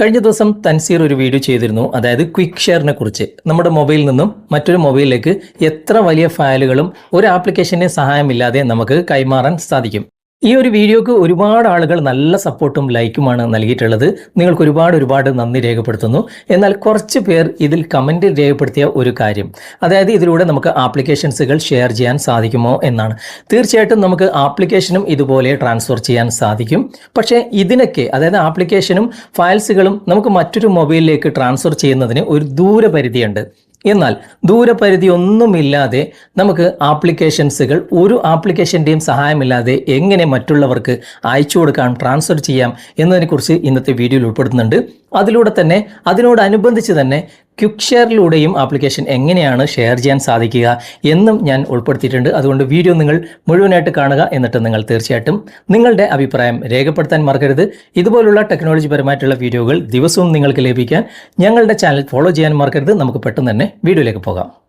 കഴിഞ്ഞ ദിവസം തൻസീർ ഒരു വീഡിയോ ചെയ്തിരുന്നു. അതായത് ക്വിക്ക് ഷെയറിനെ കുറിച്ച്. നമ്മുടെ മൊബൈലിൽ നിന്നും മറ്റൊരു മൊബൈലിലേക്ക് എത്ര വലിയ ഫയലുകളും ഒരു ആപ്ലിക്കേഷന്റെ സഹായമില്ലാതെ നമുക്ക് കൈമാറാൻ സാധിക്കും. ഈ ഒരു വീഡിയോക്ക് ഒരുപാട് ആളുകൾ നല്ല സപ്പോർട്ടും ലൈക്കുമാണ് നൽകിയിട്ടുള്ളത്. നിങ്ങൾക്ക് ഒരുപാട് ഒരുപാട് നന്ദി രേഖപ്പെടുത്തുന്നു. എന്നാൽ കുറച്ച് പേർ ഇതിൽ കമന്റ് രേഖപ്പെടുത്തിയ ഒരു കാര്യം. അതായത് ഇതിലൂടെ നമുക്ക് ആപ്ലിക്കേഷൻസുകൾ ഷെയർ ചെയ്യാൻ സാധിക്കുമോ എന്നാണ്. തീർച്ചയായിട്ടും നമുക്ക് ആപ്ലിക്കേഷനും ഇതുപോലെ ട്രാൻസ്ഫർ ചെയ്യാൻ സാധിക്കും. പക്ഷേ ഇതിനൊക്കെ അതായത് ആപ്ലിക്കേഷനും ഫയൽസുകളും നമുക്ക് മറ്റൊരു മൊബൈലിലേക്ക് ട്രാൻസ്ഫർ ചെയ്യുന്നതിന് ഒരു ദൂരപരിധിയുണ്ട്. എന്നാൽ ദൂരപരിധി ഒന്നുമില്ലാതെ നമുക്ക് ആപ്ലിക്കേഷൻസുകൾ ഒരു ആപ്ലിക്കേഷന്റെയും സഹായമില്ലാതെ എങ്ങനെ മറ്റുള്ളവർക്ക് അയച്ചു കൊടുക്കാം ട്രാൻസ്ഫർ ചെയ്യാം എന്നതിനെക്കുറിച്ച് ഇന്നത്തെ വീഡിയോയിൽ ഉൾപ്പെടുത്തുന്നുണ്ട്. അതിലൂടെ തന്നെ അതിനോടനുബന്ധിച്ച് തന്നെ ക്വിക്ക് ഷെയറിലൂടെയും ആപ്ലിക്കേഷൻ എങ്ങനെയാണ് ഷെയർ ചെയ്യാൻ സാധിക്കുക എന്നും ഞാൻ ഉൾപ്പെടുത്തിയിട്ടുണ്ട്. അതുകൊണ്ട് വീഡിയോ നിങ്ങൾ മുഴുവനായിട്ട് കാണുക എന്നിട്ട് നിങ്ങൾ തീർച്ചയായിട്ടും നിങ്ങളുടെ അഭിപ്രായം രേഖപ്പെടുത്താൻ മറക്കരുത്. ഇതുപോലുള്ള ടെക്നോളജി പരമായിട്ടുള്ള വീഡിയോകൾ ദിവസവും നിങ്ങൾക്ക് ലഭിക്കാൻ ഞങ്ങളുടെ ചാനൽ ഫോളോ ചെയ്യാൻ മറക്കരുത്. നമുക്ക് പെട്ടെന്ന് തന്നെ വീഡിയോയിലേക്ക് പോകാം.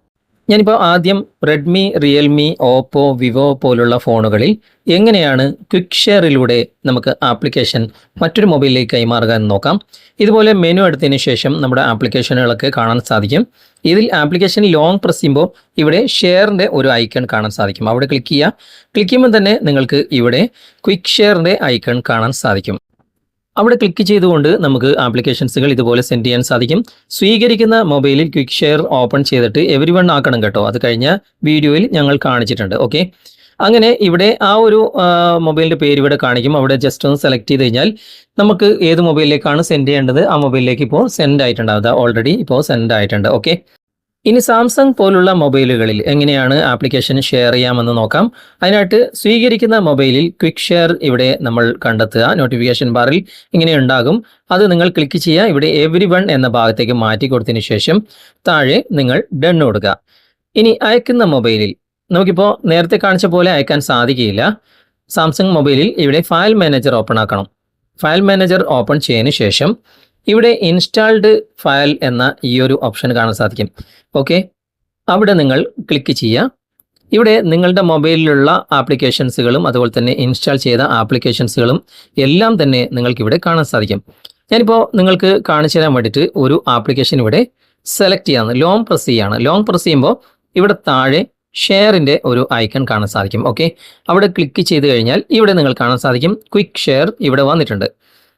ഞാനിപ്പോൾ ആദ്യം റെഡ്മി റിയൽമി ഓപ്പോ വിവോ പോലുള്ള ഫോണുകളിൽ എങ്ങനെയാണ് ക്വിക്ക് ഷെയറിലൂടെ നമുക്ക് ആപ്ലിക്കേഷൻ മറ്റൊരു മൊബൈലിലേക്ക് കൈമാറുക എന്ന് നോക്കാം. ഇതുപോലെ മെനു എടുത്തതിന് ശേഷം നമ്മുടെ ആപ്ലിക്കേഷനുകളൊക്കെ കാണാൻ സാധിക്കും. ഇതിൽ ആപ്ലിക്കേഷൻ ലോങ് പ്രസ് ചെയ്യുമ്പോൾ ഇവിടെ ഷെയറിന്റെ ഒരു ഐക്കൺ കാണാൻ സാധിക്കും. അവിടെ ക്ലിക്ക് ചെയ്യുക. ക്ലിക്ക് ചെയ്യുമ്പോൾ തന്നെ നിങ്ങൾക്ക് ഇവിടെ ക്വിക്ക് ഷെയറിന്റെ ഐക്കൺ കാണാൻ സാധിക്കും. അവിടെ ക്ലിക്ക് ചെയ്തുകൊണ്ട് നമുക്ക് ആപ്ലിക്കേഷൻസുകൾ ഇതുപോലെ സെൻഡ് ചെയ്യാൻ സാധിക്കും. സ്വീകരിക്കുന്ന മൊബൈലിൽ ക്വിക്ക് ഷെയർ ഓപ്പൺ ചെയ്തിട്ട് എവരി ആക്കണം കേട്ടോ. അത് കഴിഞ്ഞ വീഡിയോയിൽ ഞങ്ങൾ കാണിച്ചിട്ടുണ്ട്. ഓക്കെ അങ്ങനെ ഇവിടെ ആ ഒരു മൊബൈലിന്റെ പേര് ഇവിടെ കാണിക്കും. അവിടെ ജസ്റ്റ് ഒന്ന് സെലക്ട് ചെയ്ത് കഴിഞ്ഞാൽ നമുക്ക് ഏത് മൊബൈലിലേക്കാണ് സെൻഡ് ചെയ്യേണ്ടത്? ആ മൊബൈലിലേക്ക് ഇപ്പോൾ സെൻഡ് ആയിട്ടുണ്ട്. അത് ഓൾറെഡി ഇപ്പോൾ സെൻഡ് ആയിട്ടുണ്ട്. ഓക്കെ ഇനി സാംസങ് പോലുള്ള മൊബൈലുകളിൽ എങ്ങനെയാണ് ആപ്ലിക്കേഷൻ ഷെയർ ചെയ്യാമെന്ന് നോക്കാം. അതിനായിട്ട് സ്വീകരിക്കുന്ന മൊബൈലിൽ ക്വിക്ക് ഷെയർ ഇവിടെ നമ്മൾ കണ്ടെത്തുക. നോട്ടിഫിക്കേഷൻ ബാറിൽ ഇങ്ങനെ ഉണ്ടാകും. അത് നിങ്ങൾ ക്ലിക്ക് ചെയ്യുക. ഇവിടെ എവ്രി വൺ എന്ന ഭാഗത്തേക്ക് മാറ്റി കൊടുത്തതിന് ശേഷം താഴെ നിങ്ങൾ ഡൺ കൊടുക്കുക ഇനി അയക്കുന്ന മൊബൈലിൽ നമുക്കിപ്പോൾ നേരത്തെ കാണിച്ച പോലെ അയക്കാൻ സാധിക്കില്ല സാംസങ് മൊബൈലിൽ ഇവിടെ ഫയൽ മാനേജർ ഓപ്പൺ ആക്കണം. ഫയൽ മാനേജർ ഓപ്പൺ ചെയ്തതിന് ശേഷം ഇവിടെ ഇൻസ്റ്റാൾഡ് ഫയൽ എന്ന ഈ ഒരു ഓപ്ഷൻ കാണാൻ സാധിക്കും. ഓക്കെ അവിടെ നിങ്ങൾ ക്ലിക്ക് ചെയ്യുക. ഇവിടെ നിങ്ങളുടെ മൊബൈലിലുള്ള ആപ്ലിക്കേഷൻസുകളും അതുപോലെ തന്നെ ഇൻസ്റ്റാൾ ചെയ്ത ആപ്ലിക്കേഷൻസുകളും എല്ലാം തന്നെ നിങ്ങൾക്ക് ഇവിടെ കാണാൻ സാധിക്കും. ഞാനിപ്പോൾ നിങ്ങൾക്ക് കാണിച്ചു തരാൻ വേണ്ടിയിട്ട് ഒരു ആപ്ലിക്കേഷൻ ഇവിടെ സെലക്ട് ചെയ്യാണ് ലോങ് പ്രസ് ചെയ്യാണ്. ലോങ് പ്രസ് ചെയ്യുമ്പോൾ ഇവിടെ താഴെ ഷെയറിന്റെ ഒരു ഐക്കൺ കാണാൻ സാധിക്കും. ഓക്കെ അവിടെ ക്ലിക്ക് ചെയ്ത് കഴിഞ്ഞാൽ ഇവിടെ നിങ്ങൾ കാണാൻ സാധിക്കും. ക്വിക്ക് ഷെയർ ഇവിടെ വന്നിട്ടുണ്ട്.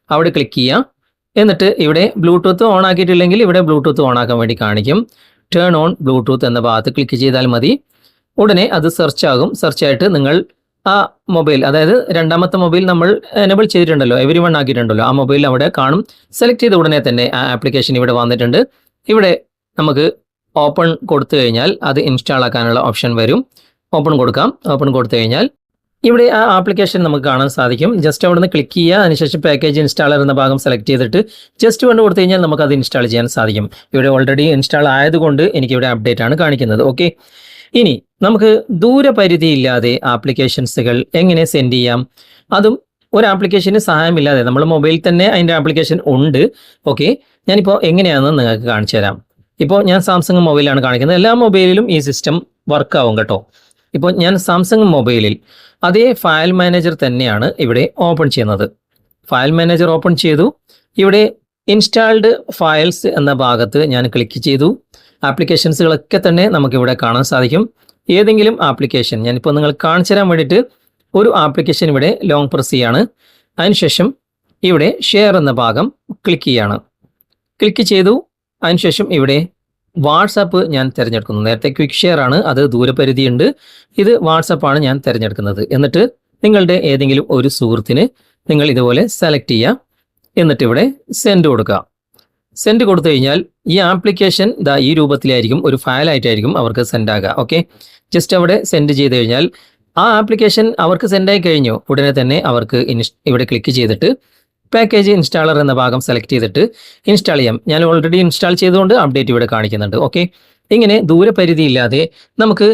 അവിടെ ക്ലിക്ക് ചെയ്യുക. എന്നിട്ട് ഇവിടെ ബ്ലൂടൂത്ത് ഓൺ ആക്കിയിട്ടില്ലെങ്കിൽ ഇവിടെ ബ്ലൂടൂത്ത് ഓൺ ആക്കാൻ വേണ്ടി കാണിക്കും. ടേൺ ഓൺ ബ്ലൂടൂത്ത് എന്ന ഭാഗത്ത് ക്ലിക്ക് ചെയ്താൽ മതി. ഉടനെ അത് സെർച്ച് ആകും. സെർച്ച് ആയിട്ട് നിങ്ങൾ ആ മൊബൈൽ അതായത് രണ്ടാമത്തെ മൊബൈൽ നമ്മൾ എനബിൾ ചെയ്തിട്ടുണ്ടല്ലോ എവരി വൺ ആക്കിയിട്ടുണ്ടല്ലോ ആ മൊബൈൽ അവിടെ കാണും. സെലക്ട് ചെയ്ത ഉടനെ തന്നെ ആ ആപ്ലിക്കേഷൻ ഇവിടെ വന്നിട്ടുണ്ട്. ഇവിടെ നമുക്ക് ഓപ്പൺ കൊടുത്തു കഴിഞ്ഞാൽ അത് ഇൻസ്റ്റാൾ ആക്കാനുള്ള ഓപ്ഷൻ വരും. ഓപ്പൺ കൊടുക്കാം. ഓപ്പൺ കൊടുത്തു കഴിഞ്ഞാൽ ഇവിടെ ആ ആപ്ലിക്കേഷൻ നമുക്ക് കാണാൻ സാധിക്കും. ജസ്റ്റ് അവിടെ നിന്ന് ക്ലിക്ക് ചെയ്യുക. അതിനുശേഷം പാക്കേജ് ഇൻസ്റ്റാളർ എന്ന ഭാഗം സെലക്ട് ചെയ്തിട്ട് ജസ്റ്റ് കൊണ്ട് കൊടുത്തു കഴിഞ്ഞാൽ നമുക്ക് അത് ഇൻസ്റ്റാൾ ചെയ്യാൻ സാധിക്കും. ഇവിടെ ഓൾറെഡി ഇൻസ്റ്റാൾ ആയതുകൊണ്ട് എനിക്ക് ഇവിടെ അപ്ഡേറ്റ് ആണ് കാണിക്കുന്നത്. ഓക്കെ ഇനി നമുക്ക് ദൂരപരിധി ഇല്ലാതെ ആപ്ലിക്കേഷൻസുകൾ എങ്ങനെ സെൻഡ് ചെയ്യാം? അതും ഒരു ആപ്ലിക്കേഷന് സഹായമില്ലാതെ നമ്മൾ മൊബൈലിൽ തന്നെ അതിന്റെ ആപ്ലിക്കേഷൻ ഉണ്ട്. ഓക്കെ ഞാനിപ്പോൾ എങ്ങനെയാണെന്ന് നിങ്ങൾക്ക് കാണിച്ചു തരാം ഇപ്പോൾ ഞാൻ സാംസങ് മൊബൈലാണ് കാണിക്കുന്നത്. എല്ലാ മൊബൈലിലും ഈ സിസ്റ്റം വർക്ക് ആവും കേട്ടോ. ഇപ്പോൾ ഞാൻ സാംസങ് മൊബൈലിൽ അതേ ഫയൽ മാനേജർ തന്നെയാണ് ഇവിടെ ഓപ്പൺ ചെയ്യുന്നത്. ഫയൽ മാനേജർ ഓപ്പൺ ചെയ്തു. ഇവിടെ ഇൻസ്റ്റാൾഡ് ഫയൽസ് എന്ന ഭാഗത്ത് ഞാൻ ക്ലിക്ക് ചെയ്തു. ആപ്ലിക്കേഷൻസുകളൊക്കെ തന്നെ നമുക്കിവിടെ കാണാൻ സാധിക്കും. ഏതെങ്കിലും ആപ്ലിക്കേഷൻ ഞാനിപ്പോൾ നിങ്ങൾ കാണിച്ചു തരാൻ വേണ്ടിയിട്ട് ഒരു ആപ്ലിക്കേഷൻ ഇവിടെ ലോങ് പ്രസ് ചെയ്യാണ്. അതിനുശേഷം ഇവിടെ ഷെയർ എന്ന ഭാഗം ക്ലിക്ക് ചെയ്യാണ്. ക്ലിക്ക് ചെയ്തു. അതിനുശേഷം ഇവിടെ വാട്സാപ്പ് ഞാൻ തിരഞ്ഞെടുക്കുന്നു. നേരത്തെ ക്വിക്ക് ഷെയർ ആണ് അത് ദൂരപരിധിയുണ്ട്. ഇത് വാട്സാപ്പാണ് ഞാൻ തിരഞ്ഞെടുക്കുന്നത്. എന്നിട്ട് നിങ്ങളുടെ ഏതെങ്കിലും ഒരു സുഹൃത്തിന് നിങ്ങൾ ഇതുപോലെ സെലക്ട് ചെയ്യാം. എന്നിട്ട് ഇവിടെ സെൻഡ് കൊടുക്കുക. സെൻഡ് കൊടുത്തു കഴിഞ്ഞാൽ ഈ ആപ്ലിക്കേഷൻ ദാ ഈ രൂപത്തിലായിരിക്കും ഒരു ഫയലായിട്ടായിരിക്കും അവർക്ക് സെൻഡ് ആകുക. ഓക്കെ ജസ്റ്റ് അവിടെ സെൻഡ് ചെയ്ത് കഴിഞ്ഞാൽ ആ ആപ്ലിക്കേഷൻ അവർക്ക് സെൻഡ് ആയി കഴിഞ്ഞു. ഉടനെ തന്നെ അവർക്ക് ഇവിടെ ക്ലിക്ക് ചെയ്തിട്ട് പാക്കേജ് ഇൻസ്റ്റാളർ എന്ന ഭാഗം സെലക്ട് ചെയ്തിട്ട് ഇൻസ്റ്റാൾ ചെയ്യാം. ഞാൻ ഓൾറെഡി ഇൻസ്റ്റാൾ ചെയ്തുകൊണ്ട് അപ്ഡേറ്റ് ഇവിടെ കാണിക്കുന്നുണ്ട്. ഓക്കെ ഇങ്ങനെ ദൂരപരിധി ഇല്ലാതെ നമുക്ക്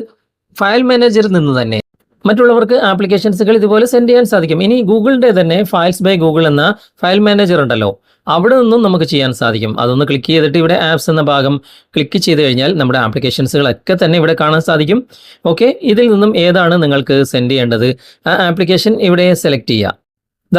ഫയൽ മാനേജറിൽ നിന്ന് തന്നെ മറ്റുള്ളവർക്ക് ആപ്ലിക്കേഷൻസുകൾ ഇതുപോലെ സെൻഡ് ചെയ്യാൻ സാധിക്കും. ഇനി ഗൂഗിളിന്റെ തന്നെ ഫയൽസ് ബൈ ഗൂഗിൾ എന്ന ഫയൽ മാനേജർ ഉണ്ടല്ലോ. അവിടെ നിന്നും നമുക്ക് ചെയ്യാൻ സാധിക്കും. അതൊന്ന് ക്ലിക്ക് ചെയ്തിട്ട് ഇവിടെ ആപ്സ് എന്ന ഭാഗം ക്ലിക്ക് ചെയ്ത് കഴിഞ്ഞാൽ നമ്മുടെ ആപ്ലിക്കേഷൻസുകളൊക്കെ തന്നെ ഇവിടെ കാണാൻ സാധിക്കും. ഓക്കെ ഇതിൽ നിന്നും ഏതാണ് നിങ്ങൾക്ക് സെൻഡ് ചെയ്യേണ്ടത്? ആ ആപ്ലിക്കേഷൻ ഇവിടെ സെലക്ട് ചെയ്യുക. ദാ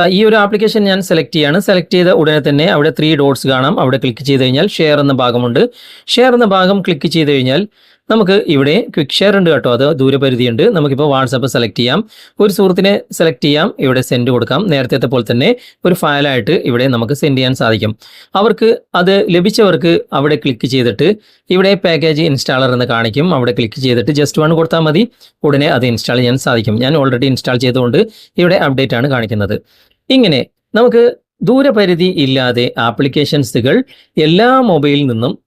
ഈ ഒരു ആപ്ലിക്കേഷൻ ഞാൻ സെലക്ട് ചെയ്യാണ്. സെലക്ട് ചെയ്ത ഉടനെ തന്നെ അവിടെ ത്രീ ഡോട്ട്സ് കാണാം. അവിടെ ക്ലിക്ക് ചെയ്ത് കഴിഞ്ഞാൽ ഷെയർ എന്ന ഭാഗമുണ്ട്. ഷെയർ എന്ന ഭാഗം ക്ലിക്ക് ചെയ്ത് കഴിഞ്ഞാൽ നമുക്ക് ഇവിടെ ക്വിക്ക് ഷെയർ ഉണ്ട് കേട്ടോ. അത് ദൂരപരിധി ദൂരപരിധിയുണ്ട്. നമുക്കിപ്പോൾ വാട്സപ്പ് സെലക്ട് ചെയ്യാം. ഒരു സുഹൃത്തിനെ സെലക്ട് ചെയ്യാം. ഇവിടെ സെൻഡ് കൊടുക്കാം. നേരത്തെ പോലെ തന്നെ ഒരു ഫയലായിട്ട് ഇവിടെ നമുക്ക് സെൻഡ് ചെയ്യാൻ സാധിക്കും. അവർക്ക് അത് ലഭിച്ചവർക്ക് അവിടെ ക്ലിക്ക് ചെയ്തിട്ട് ഇവിടെ പാക്കേജ് ഇൻസ്റ്റാളർ എന്ന് കാണിക്കും. അവിടെ ക്ലിക്ക് ചെയ്തിട്ട് ജസ്റ്റ് വൺ കൊടുത്താൽ മതി. ഉടനെ അത് ഇൻസ്റ്റാൾ ചെയ്യാൻ സാധിക്കും. ഞാൻ ഓൾറെഡി ഇൻസ്റ്റാൾ ചെയ്തുകൊണ്ട് ഇവിടെ അപ്ഡേറ്റ് ആണ് കാണിക്കുന്നത്. ഇങ്ങനെ നമുക്ക് ദൂരപരിധി ഇല്ലാതെ ആപ്ലിക്കേഷൻസുകൾ എല്ലാ മൊബൈലിൽ നിന്നും